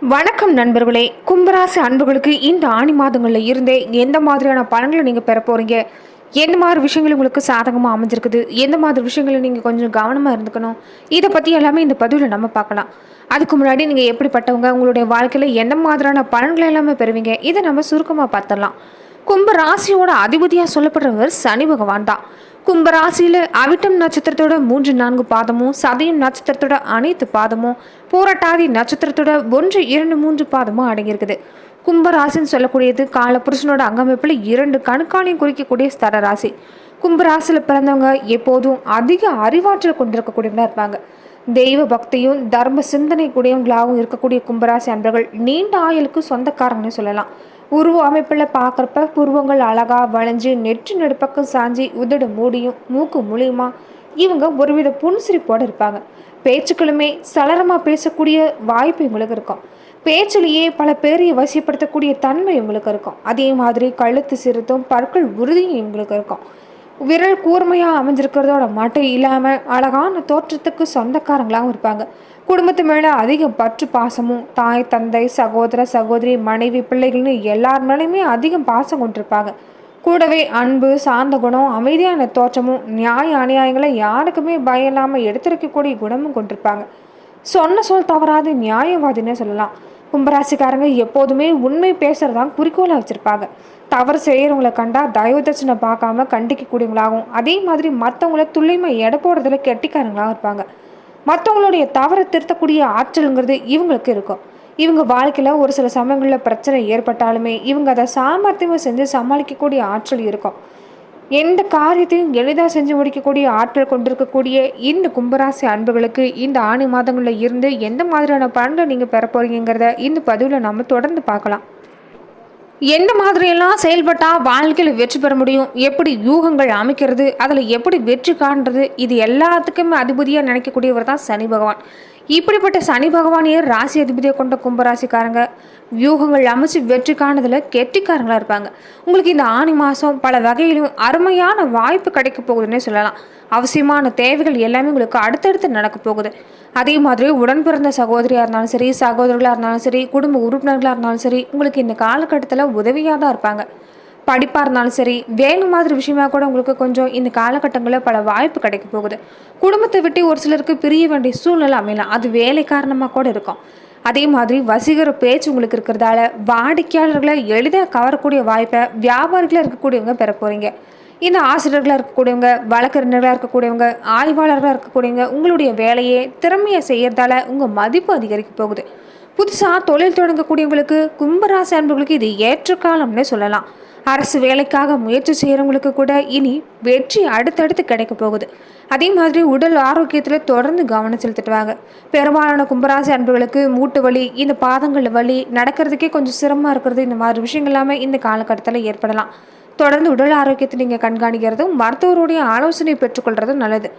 வணக்கம் நண்பர்களே. கும்பராசி அன்புகளுக்கு இந்த ஆணி மாதங்களில் இருந்தே எந்த மாதிரியான பலன்களை நீங்கள் பெற போகிறீங்க எந்த மாதிரி விஷயங்கள் உங்களுக்கு சாதகமாக அமைஞ்சிருக்குது? எந்த மாதிரி விஷயங்களை நீங்கள் கொஞ்சம் கவனமாக இருந்துக்கணும்? இதை பற்றி எல்லாமே இந்த பதிவில் நம்ம பார்க்கலாம். அதுக்கு முன்னாடி நீங்கள் எப்படிப்பட்டவங்க? உங்களுடைய வாழ்க்கையில் எந்த மாதிரியான பலன்களை எல்லாமே பெறுவீங்க? இதை நம்ம சுருக்கமாக பார்த்துடலாம். கும்ப ராசியோட அதிபதியாக சொல்லப்படுறவர் சனி பகவான் தான். கும்ப ராசியில் அவிட்டம் நட்சத்திரத்தோட மூன்று நான்கு பாதமும் சதயம் நட்சத்திரத்தோட அனைத்து பாதமும் போராட்டாதி நட்சத்திரத்தோட ஒன்று இரண்டு மூன்று பாதமும் அடங்கியிருக்குது. கும்பராசின்னு சொல்லக்கூடியது காலபுருஷனோட அங்கமைப்பில் இரண்டு கணுக்காலையும் குறிக்கக்கூடிய ஸ்தர ராசி கும்பராசியில் பிறந்தவங்க எப்போதும் அதிக அறிவாற்றல் கொண்டிருக்கக்கூடியவங்களாக இருப்பாங்க. தெய்வ பக்தியும் தர்ம சிந்தனை கூடியவங்களாகவும் இருக்கக்கூடிய கும்பராசி அன்பர்கள் நீண்ட ஆயுளுக்கு சொந்தக்காரங்கன்னு சொல்லலாம். உருவ அமைப்பில் பார்க்குறப்ப புருவங்கள் அழகா வளைஞ்சு நெற்றி நடுப்பக்கம் சாஞ்சி உதடு மூடியும் மூக்கு மூலியமா இவங்க ஒருவித புன்சிரிப்போடு இருப்பாங்க. பேச்சுக்களுமே சலரமாக பேசக்கூடிய வாய்ப்பு இவங்களுக்கு இருக்கும். பேச்சிலேயே பல பேரை வசியப்படுத்தக்கூடிய தன்மை இவங்களுக்கு இருக்கும். அதே மாதிரி கழுத்து சிறுத்தும் பற்கள் உறுதியும் இவங்களுக்கு இருக்கும். விரல் கூர்மையாக அமைஞ்சிருக்கிறதோட மட்டும் இல்லாமல் அழகான தோற்றத்துக்கு சொந்தக்காரங்களாகவும் இருப்பாங்க. குடும்பத்து மேலே அதிக பற்று பாசமும் தாய் தந்தை சகோதர சகோதரி மனைவி பிள்ளைகள்னு எல்லார் மேலேயுமே அதிகம் பாசம் கொண்டிருப்பாங்க. கூடவே அன்பு சார்ந்த குணம் அமைதியான தோற்றமும் நியாய அநியாயங்களை யாருக்குமே பயம் இல்லாமல் எடுத்துரைக்கக்கூடிய குணமும் கொண்டிருப்பாங்க. சொன்ன சொல் தவறாது நியாயவாதினே சொல்லலாம். கும்பராசிக்காரங்க எப்போதுமே உண்மை பேசுகிறதான் குறிக்கோளாக வச்சுருப்பாங்க. தவறு செய்கிறவங்களை கண்டா தயவு தட்சணை பார்க்காம கண்டிக்கக்கூடியவங்களாகவும் அதே மாதிரி மற்றவங்கள துல்லியமாக எடை போடுறதுல கெட்டிக்காரங்களாகவும் இருப்பாங்க. மற்றவங்களுடைய தவறை திருத்தக்கூடிய ஆற்றலுங்கிறது இவங்களுக்கு இருக்கும். இவங்க வாழ்க்கையில் ஒரு சில சமயங்களில் பிரச்சனை ஏற்பட்டாலுமே இவங்க அதை சாமர்த்தியமாக செஞ்சு சமாளிக்கக்கூடிய ஆற்றல் இருக்கும். எந்த காரியத்தையும் எளிதாக செஞ்சு முடிக்கக்கூடிய ஆற்றல் கொண்டிருக்கக்கூடிய இந்த கும்பராசி அன்புகளுக்கு இந்த ஆணி மாதங்களில் இருந்து எந்த மாதிரியான பலன்களை நீங்கள் பெற போகிறீங்கிறத இந்த பதிவில் நம்ம தொடர்ந்து பார்க்கலாம். எந்த மாதிரியெல்லாம் செயல்பட்டால் வாழ்க்கையில் வெற்றி பெற முடியும்? எப்படி யூகங்கள் அமைக்கிறது? அதில் எப்படி வெற்றி காண்றது? இது எல்லாத்துக்குமே அதிபதியாக நினைக்கக்கூடியவர் தான் சனி பகவான். இப்படிப்பட்ட சனி பகவானையே ராசி அதிபதியை கொண்ட கும்பராசிக்காரங்க வியூகங்கள் அமைச்சு வெற்றி காணதில் கெட்டிக்காரங்களாக இருப்பாங்க. உங்களுக்கு இந்த ஆணி மாதம் பல வகையிலும் அருமையான வாய்ப்பு கிடைக்க போகுதுன்னே சொல்லலாம். அவசியமான தேவைகள் எல்லாமே உங்களுக்கு அடுத்தடுத்து நடக்க போகுது. அதே மாதிரி உடன் பிறந்த சகோதரியாக இருந்தாலும் சரி சகோதரர்களாக இருந்தாலும் சரி குடும்ப உறுப்பினர்களாக இருந்தாலும் சரி உங்களுக்கு இந்த காலகட்டத்தில் உதவியாக தான் இருப்பாங்க. படிப்பாக இருந்தாலும் சரி வேலை மாதிரி விஷயமா கூட உங்களுக்கு கொஞ்சம் இந்த காலகட்டங்களில் பல வாய்ப்பு கிடைக்க போகுது. குடும்பத்தை விட்டு ஒரு சிலருக்கு பிரிய வேண்டிய சூழ்நிலை அமையலாம். அது வேலை காரணமாக கூட இருக்கும். அதே மாதிரி வசீகர பேச்சு உங்களுக்கு இருக்கிறதால வாடிக்கையாளர்களை எளிதாக கவரக்கூடிய வாய்ப்பை வியாபாரிகளாக இருக்கக்கூடியவங்க பெற போகிறீங்க இந்த ஆசிரியர்களாக இருக்கக்கூடியவங்க வழக்கறிஞர்களாக இருக்கக்கூடியவங்க ஆய்வாளர்களாக இருக்கக்கூடியவங்க உங்களுடைய வேலையை திறமையை செய்கிறதால உங்கள் மதிப்பு அதிகரிக்க போகுது. புதுசாக தொழில் தொடங்கக்கூடியவங்களுக்கு கும்பராசி அன்புகளுக்கு இது ஏற்ற காலம்னே சொல்லலாம். அரசு வேலைக்காக முயற்சி செய்கிறவங்களுக்கு கூட இனி வெற்றி அடுத்தடுத்து கிடைக்க போகுது. அதே மாதிரி உடல் ஆரோக்கியத்தில் தொடர்ந்து கவனம் செலுத்திடுவாங்க பெரும்பாலான கும்பராசி அன்புகளுக்கு மூட்டு வலி இந்த பாதங்களில் வலி நடக்கிறதுக்கே கொஞ்சம் சிரமமாக இருக்கிறது இந்த மாதிரி விஷயங்கள் எல்லாமே இந்த காலகட்டத்தில் ஏற்படலாம். தொடர்ந்து உடல் ஆரோக்கியத்தை நீங்கள் கண்காணிக்கிறதும் மருத்துவருடைய ஆலோசனை பெற்றுக்கொள்கிறதும் நல்லது.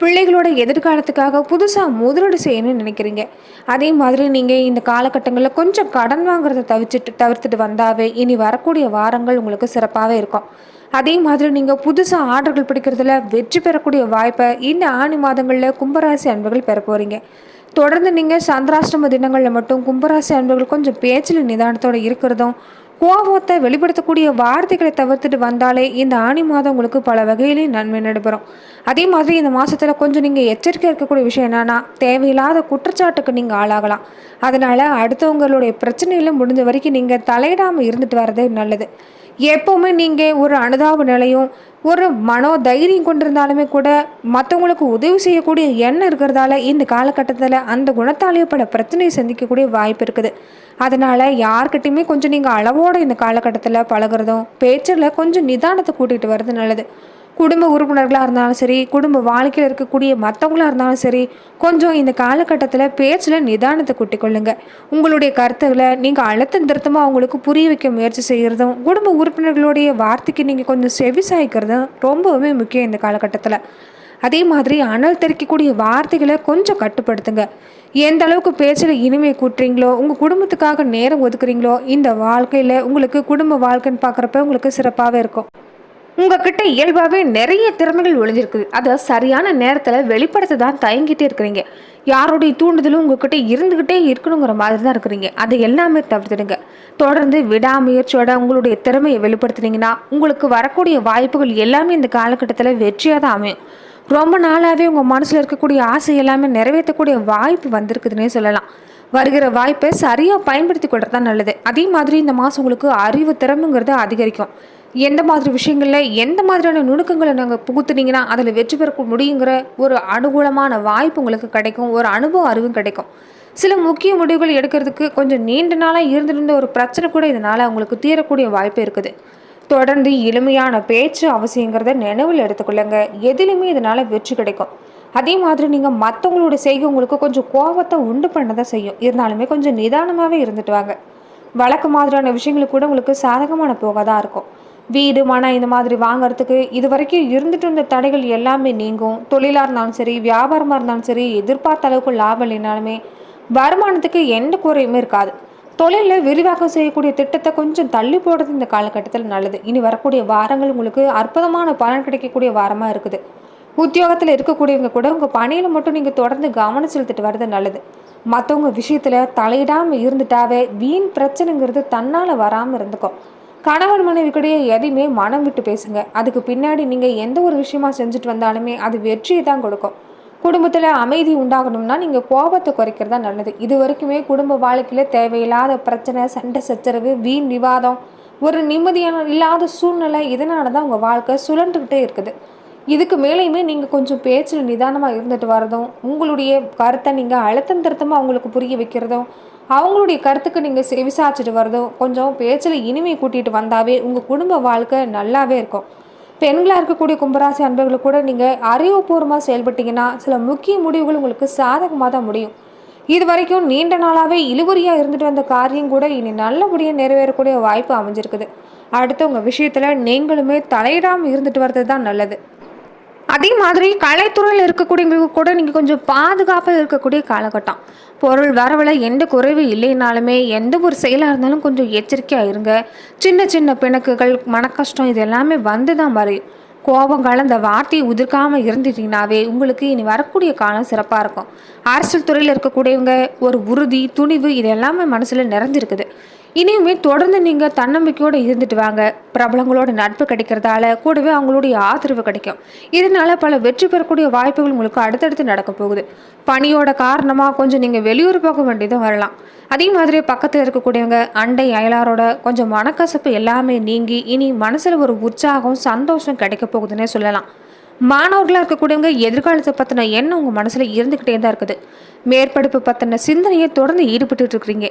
பிள்ளைகளோட எதிர்காலத்துக்காக புதுசாக முதலீடு செய்யணும்னு நினைக்கிறீங்க. அதே மாதிரி நீங்கள் இந்த காலகட்டங்களில் கொஞ்சம் கடன் வாங்குறத தவிச்சிட்டு தவிர்த்துட்டு வந்தாவே இனி வரக்கூடிய வாரங்கள் உங்களுக்கு சிறப்பாகவே இருக்கும். அதே மாதிரி நீங்கள் புதுசாக ஆர்டர்கள் பிடிக்கிறதுல வெற்றி பெறக்கூடிய வாய்ப்பை இந்த ஆணி மாதங்களில் கும்பராசி அன்புகள் பெற போகிறீங்க தொடர்ந்து நீங்கள் சந்திராஷ்டம தினங்களில் மட்டும் கும்பராசி அன்புகள் கொஞ்சம் பேச்சில் நிதானத்தோடு இருக்கிறதும் கோபத்தை வெளிப்படுத்தக்கூடிய வார்த்தைகளை தவிர்த்துட்டு வந்தாலே இந்த ஆணி மாதம் உங்களுக்கு பல வகையிலையும் நன்மை நடைபெறும். அதே மாதிரி இந்த மாதத்தில் கொஞ்சம் நீங்கள் எச்சரிக்கை இருக்கக்கூடிய விஷயம் என்னென்னா தேவையில்லாத குற்றச்சாட்டுக்கு நீங்கள் ஆளாகலாம். அதனால் அடுத்தவங்களுடைய பிரச்சனையில முடிஞ்ச வரைக்கும் நீங்கள் தலையிடாமல் இருந்துட்டு வர்றது நல்லது. எப்போவுமே நீங்கள் ஒரு அனுதாப நிலையும் ஒரு மனோ தைரியம் கொண்டிருந்தாலுமே கூட மற்றவங்களுக்கு உதவி செய்யக்கூடிய எண்ணம் இருக்கிறதால இந்த காலகட்டத்தில் அந்த குணத்தாலேயே பல பிரச்சனையை சந்திக்கக்கூடிய வாய்ப்பு இருக்குது. அதனால் யார்கிட்டையுமே கொஞ்சம் நீங்கள் அளவோடு இந்த காலகட்டத்தில் பழகுறதும் பேச்சில் கொஞ்சம் நிதானத்தை கூட்டிகிட்டு வர்றது நல்லது. குடும்ப உறுப்பினர்களாக இருந்தாலும் சரி குடும்ப வாழ்க்கையில் இருக்கக்கூடிய மற்றவங்களாக இருந்தாலும் சரி கொஞ்சம் இந்த காலகட்டத்தில் பேச்சில் நிதானத்தை கூட்டிக் கொள்ளுங்க. உங்களுடைய கருத்துக்களை நீங்கள் அழுத்தம் திருத்தமாக அவங்களுக்கு புரிய வைக்க முயற்சி செய்கிறதும் குடும்ப உறுப்பினர்களுடைய வார்த்தைக்கு நீங்கள் கொஞ்சம் செவி சாய்க்கிறதும் ரொம்பவுமே முக்கியம் இந்த காலகட்டத்தில். அதே மாதிரி அனல் தெறிக்கக்கூடிய வார்த்தைகளை கொஞ்சம் கட்டுப்படுத்துங்க. எந்த அளவுக்கு பேச்சில் இனிமை கூட்டுறீங்களோ உங்கள் குடும்பத்துக்காக நேரம் ஒதுக்குறீங்களோ இந்த வாழ்க்கையில் உங்களுக்கு குடும்ப வாழ்க்கைன்னு பார்க்குறப்ப உங்களுக்கு சிறப்பாகவே இருக்கும். உங்ககிட்ட இயல்பாகவே நிறைய திறமைகள் ஒளிஞ்சிருக்குது அதை சரியான நேரத்தில் வெளிப்படுத்த தான் தயங்கிட்டே இருக்கிறீங்க. யாருடைய தூண்டுதலும் உங்ககிட்ட இருந்துக்கிட்டே இருக்கணுங்கிற மாதிரி தான் இருக்கிறீங்க. அதை எல்லாமே தவிர்த்துடுங்க. தொடர்ந்து விடாமுயற்சியோட உங்களுடைய திறமையை வெளிப்படுத்துனீங்கன்னா உங்களுக்கு வரக்கூடிய வாய்ப்புகள் எல்லாமே இந்த காலகட்டத்தில் வெற்றியாக தான் அமையும். ரொம்ப நாளாகவே உங்கள் மனசில் இருக்கக்கூடிய ஆசை எல்லாமே நிறைவேற்றக்கூடிய வாய்ப்பு வந்திருக்குதுன்னே சொல்லலாம். வருகிற வாய்ப்பை சரியாக பயன்படுத்தி கொள்றது தான் நல்லது. அதே மாதிரி இந்த மாதம் உங்களுக்கு அறிவு திறமைங்கிறது அதிகரிக்கும். எந்த மாதிரி விஷயங்களில் எந்த மாதிரியான நுணுக்கங்களை நாங்கள் புகுத்துனீங்கன்னா அதில் வெற்றி பெற முடியுங்கிற ஒரு அனுகூலமான வாய்ப்பு உங்களுக்கு கிடைக்கும் ஒரு அனுபவ அறிவும் கிடைக்கும். சில முக்கிய முடிவுகள் எடுக்கிறதுக்கு கொஞ்சம் நீண்ட நாளாக இருந்திருந்த ஒரு பிரச்சனை கூட இதனால் உங்களுக்கு தீரக்கூடிய வாய்ப்பு இருக்குது. தொடர்ந்து எளிமையான பேச்சு அவசியங்கிறத நினைவில் எடுத்துக்கொள்ளுங்க. எதிலுமே இதனால் வெற்றி கிடைக்கும். அதே மாதிரி நீங்கள் மற்றவங்களோட செய்கை உங்களுக்கு கொஞ்சம் கோபத்தை உண்டு பண்ண தான் செய்யும். இருந்தாலுமே கொஞ்சம் நிதானமாகவே இருந்துட்டு வாங்க. வழக்கு மாதிரியான விஷயங்களுக்கு கூட உங்களுக்கு சாதகமான போக தான் இருக்கும். வீடு மனை இந்த மாதிரி வாங்குறதுக்கு இது வரைக்கும் இருந்துட்டு இருந்த தடைகள் எல்லாமே நீங்கும். தொழிலாக இருந்தாலும் சரி வியாபாரமாக இருந்தாலும் சரி எதிர்பார்த்த அளவுக்கு லாபம் இல்லைனாலுமே வருமானத்துக்கு எந்த குறையுமே இருக்காது. தொழிலில் விரிவாக்கம் செய்யக்கூடிய திட்டத்தை கொஞ்சம் தள்ளி போடுறது இந்த காலகட்டத்தில் நல்லது. இனி வரக்கூடிய வாரங்கள் உங்களுக்கு அற்புதமான பலன் கிடைக்கக்கூடிய வாரமாக இருக்குது. உத்தியோகத்தில் இருக்கக்கூடியவங்க கூட உங்கள் பணியில் மட்டும் நீங்கள் தொடர்ந்து கவனம் செலுத்திட்டு வர்றது நல்லது. மற்றவங்க விஷயத்தில் தலையிடாமல் இருந்துட்டாவே வீண் பிரச்சனைங்கிறது தன்னால் வராமல் இருந்துக்கும். கணவன் மனைவிக்கிடையே எதையுமே மனம் விட்டு பேசுங்க. அதுக்கு பின்னாடி நீங்கள் எந்த ஒரு விஷயமா செஞ்சுட்டு வந்தாலுமே அது வெற்றியை தான் கொடுக்கும். குடும்பத்தில் அமைதி உண்டாகணும்னா நீங்கள் கோபத்தை குறைக்கிறது தான் நல்லது. இது வரைக்குமே குடும்ப வாழ்க்கையில் தேவையில்லாத பிரச்சனை சண்டை சச்சரவு வீண் விவாதம் ஒரு நிம்மதியான இல்லாத சூழ்நிலை இதனால தான் உங்கள் வாழ்க்கை சுழன்றுக்கிட்டே இருக்குது. இதுக்கு மேலேயுமே நீங்கள் கொஞ்சம் பேச்சில் நிதானமாக இருந்துட்டு வரதும் உங்களுடைய கருத்தை நீங்கள் அழுத்தம் திருத்தமாக அவங்களுக்கு புரிய வைக்கிறதும் அவங்களுடைய கருத்துக்கு நீங்கள் செவிசாச்சிட்டு வரதும் கொஞ்சம் பேச்சில் இனிமை கூட்டிகிட்டு வந்தாவே உங்கள் குடும்ப வாழ்க்கை நல்லாவே இருக்கும். பெண்களாக இருக்கக்கூடிய கும்பராசி அன்பர்களுக்கு கூட நீங்கள் அறிவுபூர்வமாக செயல்பட்டீங்கன்னா சில முக்கிய முடிவுகள் உங்களுக்கு சாதகமாக தான் முடியும். இது வரைக்கும் நீண்ட நாளாகவே இழுவரியாக இருந்துட்டு வந்த காரியம் கூட இனி நல்லபடியாக நிறைவேறக்கூடிய வாய்ப்பு அமைஞ்சிருக்குது. அடுத்து உங்கள் விஷயத்தில் நீங்களுமே தலையிடாமல் இருந்துட்டு வர்றது தான் நல்லது. அதே மாதிரி கலைத்துறையில் இருக்கக்கூடியவங்களுக்கு கூட நீங்கள் கொஞ்சம் பாதுகாப்பாக இருக்கக்கூடிய காலகட்டம். பொருள் வரவில் எந்த குறைவு இல்லைனாலுமே எந்த ஒரு செயலாக இருந்தாலும் கொஞ்சம் எச்சரிக்கையாக இருங்க. சின்ன சின்ன பிணக்குகள் மனக்கஷ்டம் இது எல்லாமே வந்து தான் வரையும் கோபம் கலந்த வார்த்தையை உதிர்க்காமல் இருந்துட்டீங்கனாவே உங்களுக்கு இனி வரக்கூடிய காலம் சிறப்பாக இருக்கும். அரசியல் துறையில் இருக்கக்கூடியவங்க ஒரு உறுதி துணிவு இது எல்லாமே மனசில் நிறைஞ்சிருக்குது. இனியுமே தொடர்ந்து நீங்கள் தன்னம்பிக்கையோடு இருந்துட்டு வாங்க. பிரபலங்களோட நட்பு கிடைக்கிறதால கூடவே அவங்களுடைய ஆதரவு கிடைக்கும். இதனால பல வெற்றி பெறக்கூடிய வாய்ப்புகள் உங்களுக்கு அடுத்தடுத்து நடக்க போகுது. பணியோட காரணமாக கொஞ்சம் நீங்கள் வெளியூர் போக வேண்டியதும் வரலாம். அதே மாதிரி பக்கத்தில் இருக்கக்கூடியவங்க அண்டை அயலாரோட கொஞ்சம் மனக்கசப்பு எல்லாமே நீங்கி இனி மனசில் ஒரு உற்சாகம் சந்தோஷம் கிடைக்க போகுதுன்னே சொல்லலாம். மாணவர்களாக இருக்கக்கூடியவங்க எதிர்காலத்தை பற்றின எண்ணம் உங்கள் மனசில் இருந்துக்கிட்டே தான் இருக்குது. மேற்படிப்பு பற்றின சிந்தனையை தொடர்ந்து ஈடுபட்டு இருக்கிறீங்க.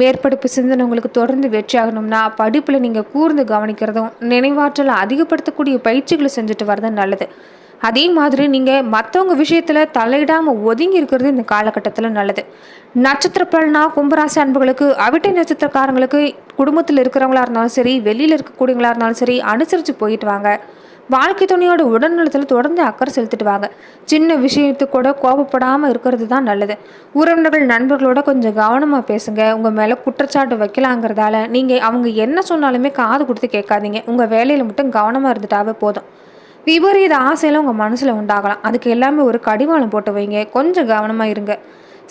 மேற்படிப்பு சிந்தனை உங்களுக்கு தொடர்ந்து வெற்றி ஆகணும்னா படிப்பில் நீங்கள் கூர்ந்து கவனிக்கிறதும் நினைவாற்றலை அதிகப்படுத்தக்கூடிய பயிற்சிகளை செஞ்சுட்டு வரதும் நல்லது. அதே மாதிரி நீங்கள் மற்றவங்க விஷயத்தில் தலையிடாமல் ஒதுங்கி இருக்கிறது இந்த காலகட்டத்தில் நல்லது. நட்சத்திர பலனா கும்பராசி அன்புகளுக்கு அவிட்டை நட்சத்திரக்காரங்களுக்கு குடும்பத்தில் இருக்கிறவங்களா இருந்தாலும் சரி வெளியில் இருக்கக்கூடியவங்களா இருந்தாலும் சரி அனுசரித்து போயிட்டு வாங்க. வாழ்க்கை துணையோட உடல்நலத்தில் தொடர்ந்து அக்கறை செலுத்திட்டு வாங்க சின்ன விஷயத்துக்கு கூட கோபப்படாமல் இருக்கிறது தான் நல்லது. உறவினர்கள் நண்பர்களோட கொஞ்சம் கவனமாக பேசுங்க. உங்கள் மேலே குற்றச்சாட்டு வைக்கலாங்கிறதால நீங்கள் அவங்க என்ன சொன்னாலுமே காது கொடுத்து கேட்காதீங்க. உங்கள் வேலையில் மட்டும் கவனமாக இருந்துட்டாவே போதும். விபரீத ஆசையெல்லாம் உங்கள் மனசில் உண்டாகலாம். அதுக்கு எல்லாமே ஒரு கடிவாளம் போட்டு வைங்க. கொஞ்சம் கவனமாக இருங்க.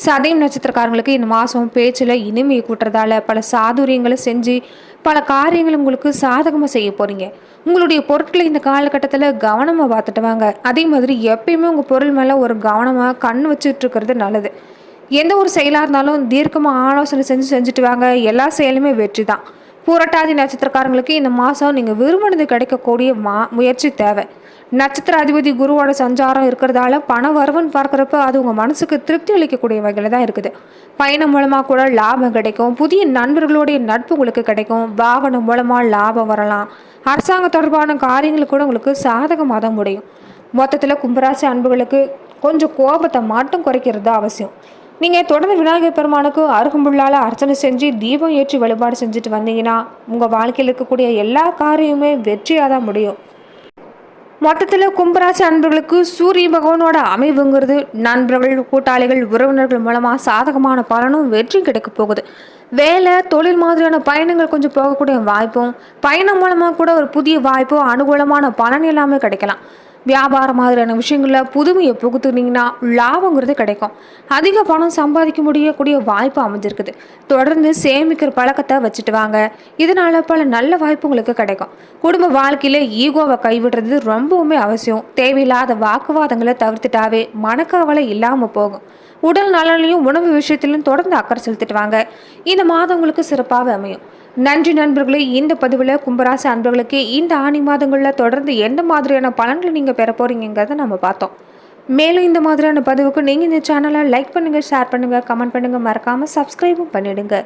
சதயம் நட்சத்திரக்காரங்களுக்கு இந்த மாதம் பேச்சில் இனிமையை கூட்டுறதால பல சாதுரியங்களை செஞ்சு பல காரியங்கள் உங்களுக்கு சாதகமாக செய்ய போகிறீங்க உங்களுடைய பொருட்களை இந்த காலகட்டத்தில் கவனமாக பார்த்துட்டு வாங்க. அதே மாதிரி எப்பயுமே உங்கள் பொருள் மேலே ஒரு கவனமாக கண் வச்சுட்டு இருக்கிறது நல்லது. எந்த ஒரு செயலாக இருந்தாலும் தீர்க்கமாக ஆலோசனை செஞ்சு செஞ்சுட்டு வாங்க. எல்லா செயலுமே வெற்றி தான். பூரட்டாதி நட்சத்திரக்காரங்களுக்கு இந்த மாதம் நீங்கள் விரும்பினது கிடைக்கக்கூடிய மா முயற்சி தேவை. நட்சத்திர அதிபதி குருவோட சஞ்சாரம் இருக்கிறதால பண வரவுன்னு பார்க்குறப்ப அது உங்கள் மனசுக்கு திருப்தி அளிக்கக்கூடிய வகையில் தான் இருக்குது. பயணம் மூலமாக கூட லாபம் கிடைக்கும். புதிய நண்பர்களுடைய நட்பு உங்களுக்கு கிடைக்கும். வாகனம் மூலமாக லாபம் வரலாம். அரசாங்க தொடர்பான காரியங்கள் கூட உங்களுக்கு சாதகமாக தான் முடியும். மொத்தத்தில் கும்பராசி அன்புகளுக்கு கொஞ்சம் கோபத்தை மட்டும் குறைக்கிறது அவசியம். நீங்கள் தொடர்ந்து விநாயகர் பெருமானுக்கு அருகும்புள்ளால் அர்ச்சனை செஞ்சு தீபம் ஏற்றி வழிபாடு செஞ்சுட்டு வந்தீங்கன்னா உங்கள் வாழ்க்கையில் இருக்கக்கூடிய எல்லா காரியமுமே வெற்றியாக தான் முடியும். மொத்தத்தில் கும்பராசி அன்பர்களுக்கு சூரிய பகவானோட அமைவுங்கிறது நண்பர்கள் கூட்டாளிகள் உறவினர்கள் மூலமாக சாதகமான பலனும் வெற்றி கிடைக்க போகுது. வேலை தொழில் மாதிரியான பயணங்கள் கொஞ்சம் போகக்கூடிய வாய்ப்பும் பயணம் மூலமாக கூட ஒரு புதிய வாய்ப்பும் அனுகூலமான பலன் எல்லாமே கிடைக்கலாம். வியாபாரம் மாதிரியான விஷயங்களில் புதுமையை புகுத்துனீங்கன்னா லாபங்கிறது கிடைக்கும். அதிக பணம் சம்பாதிக்க முடியக்கூடிய வாய்ப்பு அமைஞ்சிருக்குது. தொடர்ந்து சேமிக்கிற பழக்கத்தை வச்சுட்டு வாங்க. இதனால் பல நல்ல வாய்ப்பு உங்களுக்கு கிடைக்கும். குடும்ப வாழ்க்கையில் ஈகோவை கைவிடுறது ரொம்பவுமே அவசியம். தேவையில்லாத வாக்குவாதங்களை தவிர்த்துட்டாவே மனக்கவலை இல்லாமல் போகும். உடல் நலனையும் உணவு விஷயத்திலும் தொடர்ந்து அக்கறை செலுத்திட்டு வாங்க இந்த மாதம் உங்களுக்கு சிறப்பாக அமையும். நன்றி நண்பர்களே இந்த பதிவில் கும்பராசி அன்பர்களுக்கு இந்த ஆணி மாதங்களில் தொடர்ந்து எந்த மாதிரியான பலன்களை நீங்கள் பெற போகிறீங்கிறத நம்ம பார்த்தோம். மேலும் இந்த மாதிரியான பதிவுக்கு நீங்கள் இந்த சேனலை லைக் பண்ணுங்கள் ஷேர் பண்ணுங்கள் கமெண்ட் பண்ணுங்கள் மறக்காமல் சப்ஸ்கிரைபும் பண்ணிவிடுங்க